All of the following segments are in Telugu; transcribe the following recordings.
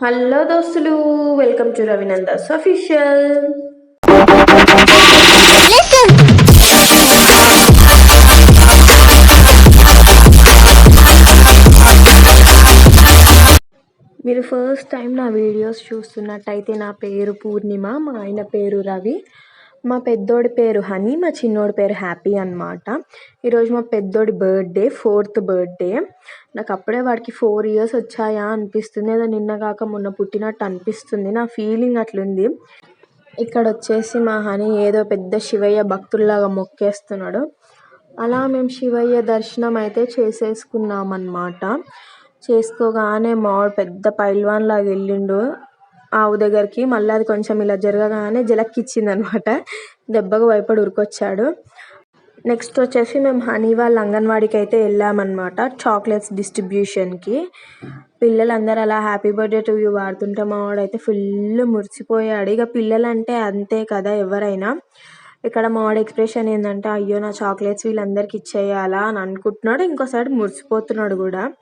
హలో దోస్తులు వెల్కమ్ టు రవినందాస్ అఫీషియల్. మీరు ఫస్ట్ టైం నా వీడియోస్ చూస్తున్నట్టయితే నా పేరు పూర్ణిమ మా ఆయన పేరు రవి. మా పెద్దోడి పేరు హనీ మా చిన్నోడి పేరు హ్యాపీ అనమాట ఈరోజు మా పెద్దోడి బర్త్డే ఫోర్త్ బర్త్డే. నాకు అప్పుడే వాడికి ఫోర్ ఇయర్స్ వచ్చాయా అనిపిస్తుంది. ఏదో నిన్న కాక మొన్న పుట్టినట్టు అనిపిస్తుంది. నా ఫీలింగ్ అట్లుంది. ఇక్కడ వచ్చేసి మా హనీ ఏదో పెద్ద శివయ్య భక్తుల్లాగా మొక్కేస్తున్నాడు. అలా మేము శివయ్య దర్శనం అయితే చేసేసుకున్నాం అన్నమాట చేసుకోగానే మావాడు పెద్ద పైల్వాన్ లాగా వెళ్ళిండు. ఆవు దగ్గరికి మళ్ళీ అది కొంచెం ఇలా జరగగానే జలక్కిచ్చింది అనమాట దెబ్బకు భయపడి ఉరికొచ్చాడు. నెక్స్ట్ వచ్చేసి మేము హనీ వాళ్ళ అంగన్వాడికి అయితే వెళ్ళామన్నమాట చాక్లెట్స్ డిస్ట్రిబ్యూషన్కి. పిల్లలందరూ అలా హ్యాపీ బర్త్డే టు యూ వాడుతుంటే మా వాడైతే ఫుల్ మురిసిపోయాడు. ఇక పిల్లలంటే అంతే కదా ఎవరైనా. ఇక్కడ మా వాడి ఎక్స్ప్రెషన్ ఏంటంటే అయ్యో నా చాక్లెట్స్ వీళ్ళందరికీ ఇచ్చేయాలా? అని అనుకుంటున్నాడు. ఇంకోసారి మురిసిపోతున్నాడు కూడా.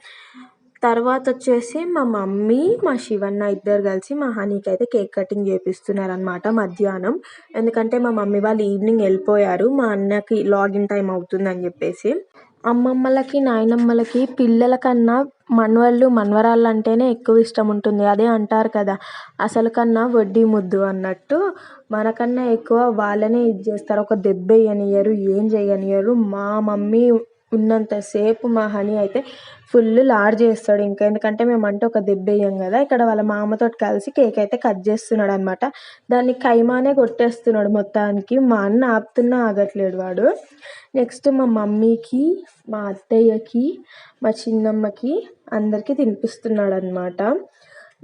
తర్వాత వచ్చేసి మా మమ్మీ మా శివన్న ఇద్దరు కలిసి మా హనీకి అయితే కేక్ కటింగ్ చేపిస్తున్నారనమాట మధ్యాహ్నం. ఎందుకంటే మా మమ్మీ వాళ్ళు ఈవినింగ్ వెళ్ళిపోయారు. మా అన్నకి లాగిన్ టైం అవుతుందని చెప్పేసి. అమ్మమ్మలకి నాయనమ్మలకి పిల్లల కన్నా మనవళ్ళు మనవరాళ్ళు అంటేనే ఎక్కువ ఇష్టం ఉంటుంది. అదే అంటారు కదా అసలు కన్నా వడ్డీ ముద్దు అన్నట్టు. మనకన్నా ఎక్కువ వాళ్ళనే ఇది చేస్తారు. ఒక దెబ్బ వేయనియరు ఏం చేయనియరు. మా మమ్మీ ఉన్నంతసేపు మా హనీ అయితే ఫుల్ లాడ్ చేస్తాడు ఇంకా. ఎందుకంటే మేమంటే ఒక దెబ్బ వేయం కదా. ఇక్కడ వాళ్ళ మామతో కలిసి కేక్ అయితే కట్ చేస్తున్నాడు అనమాట దాన్ని కైమానే కొట్టేస్తున్నాడు మొత్తానికి. మా అన్న ఆపుతున్నా ఆగట్లేడు వాడు. నెక్స్ట్ మా మమ్మీకి మా అత్తయ్యకి మా చిన్నమ్మకి అందరికీ తినిపిస్తున్నాడు అనమాట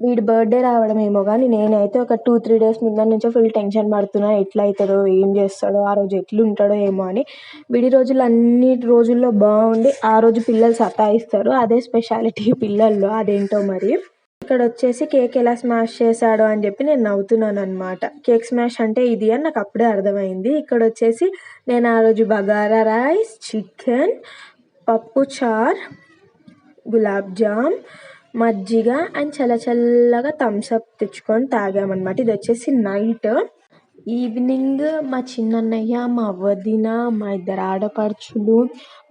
వీడి బర్త్డే రావడం ఏమో కానీ నేనైతే ఒక టూ త్రీ డేస్ ముందర నుంచో ఫుల్ టెన్షన్ పడుతున్నా. ఎట్లా అవుతుందో ఏం చేస్తాడో ఆ రోజు ఎట్లుంటాడో ఏమో అని. విడి రోజులు అన్ని రోజుల్లో బాగుండి ఆ రోజు పిల్లలు సతాయిస్తారు. అదే స్పెషాలిటీ పిల్లల్లో. అదేంటో మరి? ఇక్కడ వచ్చేసి కేక్ ఎలా స్మాష్ చేశాడో అని చెప్పి నేను నవ్వుతున్నాను అనమాట కేక్ స్మాష్ అంటే ఇది అని నాకు అప్పుడే అర్థమైంది. ఇక్కడ వచ్చేసి నేను ఆ రోజు బగారా రైస్ చికెన్ పప్పు చార్ గులాబ్ జామ్ మజ్జిగ అండ్ చల్ల చల్లగా థమ్స్అప్ తెచ్చుకొని తాగామన్నమాట. ఇది వచ్చేసి నైట్ ఈవినింగ్ మా చిన్నన్నయ్య మా వదిన మా ఇద్దరు ఆడపడుచులు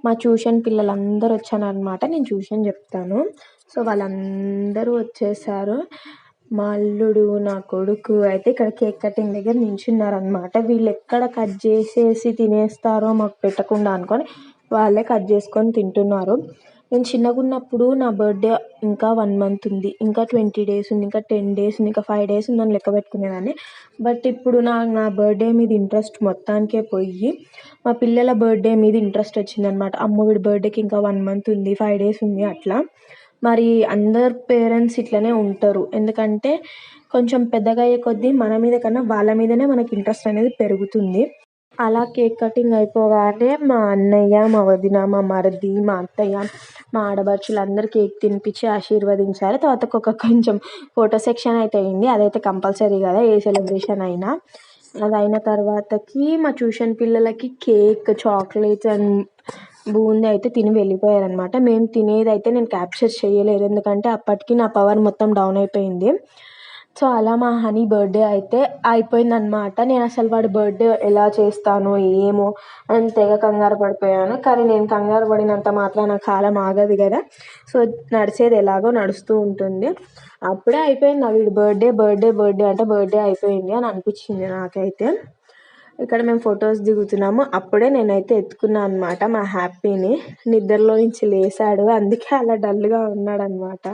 మా ట్యూషన్ పిల్లలందరూ వచ్చానమాట నేను ట్యూషన్ చెప్తాను. సో వాళ్ళందరూ వచ్చేసారు. మా అల్లుడు నా కొడుకు అయితే ఇక్కడ కేక్ కటింగ్ దగ్గర నించున్నారనమాట వీళ్ళు ఎక్కడ కట్ చేసేసి తినేస్తారో మాకు పెట్టకుండా అనుకొని వాళ్ళే కట్ చేసుకొని తింటున్నారు. నేను చిన్నగా ఉన్నప్పుడు నా బర్త్డే ఇంకా వన్ మంత్ ఉంది. ఇంకా ట్వంటీ డేస్ ఉంది ఇంకా టెన్ డేస్ ఉంది ఇంకా ఫైవ్ డేస్ ఉందని లెక్క పెట్టుకునేదాన్ని. బట్ ఇప్పుడు నా నా బర్త్డే మీద ఇంట్రెస్ట్ మొత్తానికే పోయి మా పిల్లల బర్త్డే మీద ఇంట్రెస్ట్ వచ్చిందనమాట. అమ్మ వీడి బర్త్డేకి ఇంకా వన్ మంత్ ఉంది ఫైవ్ డేస్ ఉంది అట్లా. మరి అందరు పేరెంట్స్ ఇట్లనే ఉంటారు. ఎందుకంటే కొంచెం పెద్దగా అయ్యే కొద్దీ మన మీద కన్నా వాళ్ళ మీదనే మనకి ఇంట్రెస్ట్ అనేది పెరుగుతుంది. అలా కేక్ కటింగ్ అయిపోగానే మా అన్నయ్య మా వదిన మా మరిది మా అత్తయ్య మా ఆడపడుచులు అందరూ కేక్ తినిపించి ఆశీర్వదించారు. తర్వాత ఒక కొంచెం ఫోటో సెక్షన్ అయితే అయింది. అదైతే కంపల్సరీ కదా ఏ సెలబ్రేషన్ అయినా. అది అయిన తర్వాతకి మా ట్యూషన్ పిల్లలకి కేక్ చాక్లెట్స్ అండ్ బూందీ అయితే తిని వెళ్ళిపోయారనమాట మేము తినేది అయితే నేను క్యాప్చర్ చేయలేదు. ఎందుకంటే అప్పటికి నా పవర్ మొత్తం డౌన్ అయిపోయింది. సో అలా మా హనీ బర్త్డే అయితే అయిపోయిందనమాట నేను అసలు వాడి బర్త్డే ఎలా చేస్తానో ఏమో అని తెగ కంగారు పడిపోయాను. కానీ నేను కంగారు పడినంత మాత్రం నా కాలం ఆగదు కదా. సో నడిచేది ఎలాగో నడుస్తూ ఉంటుంది. అప్పుడే అయిపోయింది నా వీడి బర్త్డే బర్త్డే బర్త్డే అంటే బర్త్డే అయిపోయింది అని అనిపించింది నాకైతే. ఇక్కడ మేము ఫొటోస్ దిగుతున్నాము. అప్పుడే నేనైతే ఎత్తుకున్నాను అనమాట మా హ్యాపీని. నిద్రలో నుంచి లేసాడు. అందుకే అలా డల్గా ఉన్నాడనమాట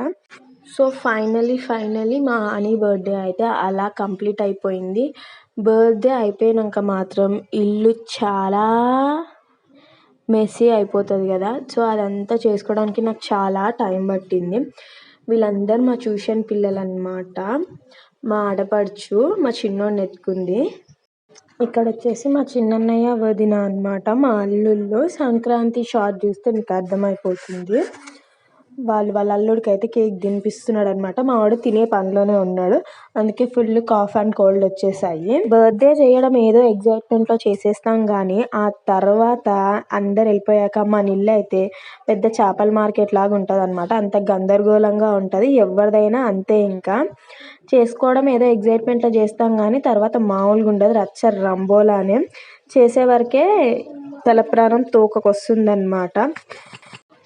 సో ఫైనలీ ఫైనలీ మా హనీ బర్త్డే అయితే అలా కంప్లీట్ అయిపోయింది. బర్త్డే అయిపోయాక మాత్రం ఇల్లు చాలా మెస్సీ అయిపోతుంది కదా. సో అదంతా చేసుకోవడానికి నాకు చాలా టైం పట్టింది. వీళ్ళందరూ మా ట్యూషన్ పిల్లలు అనమాట మా ఆడపడుచు మా చిన్నోడిని ఎత్తుకుంది. ఇక్కడ వచ్చేసి మా చిన్నన్నయ్య వదిన అనమాట మా అల్లుల్లో సంక్రాంతి షార్ట్ చూస్తే మీకు అర్థమైపోతుంది. వాళ్ళు వాళ్ళ అల్లుడికి అయితే కేక్ తినిపిస్తున్నాడు అనమాట మా వాడు తినే పనిలోనే ఉన్నాడు. అందుకే ఫుల్ కాఫ్ అండ్ కోల్డ్ వచ్చేసాయి. బర్త్డే చేయడం ఏదో ఎగ్జైట్మెంట్లో చేసేస్తాం కానీ ఆ తర్వాత అందరు వెళ్ళిపోయాక మన ఇల్లు అయితే పెద్ద చేపల మార్కెట్ లాగా ఉంటుంది అనమాట అంత గందరగోళంగా ఉంటుంది. ఎవరిదైనా అంతే ఇంకా. చేసుకోవడం ఏదో ఎగ్జైట్మెంట్లో చేస్తాం కానీ తర్వాత మామూలుగా ఉండదు. రచ్చ రంబోలానే చేసే వరకే తలప్రాణం ప్రాణం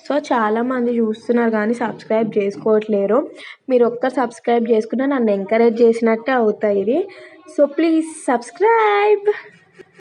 సో చాలామంది చూస్తున్నారు కానీ సబ్స్క్రైబ్ చేసుకోవట్లేరు. మీరు ఒక్క సబ్స్క్రైబ్ చేసుకున్న నన్ను ఎంకరేజ్ చేసినట్టే అవుతాయి ఇది. So please subscribe.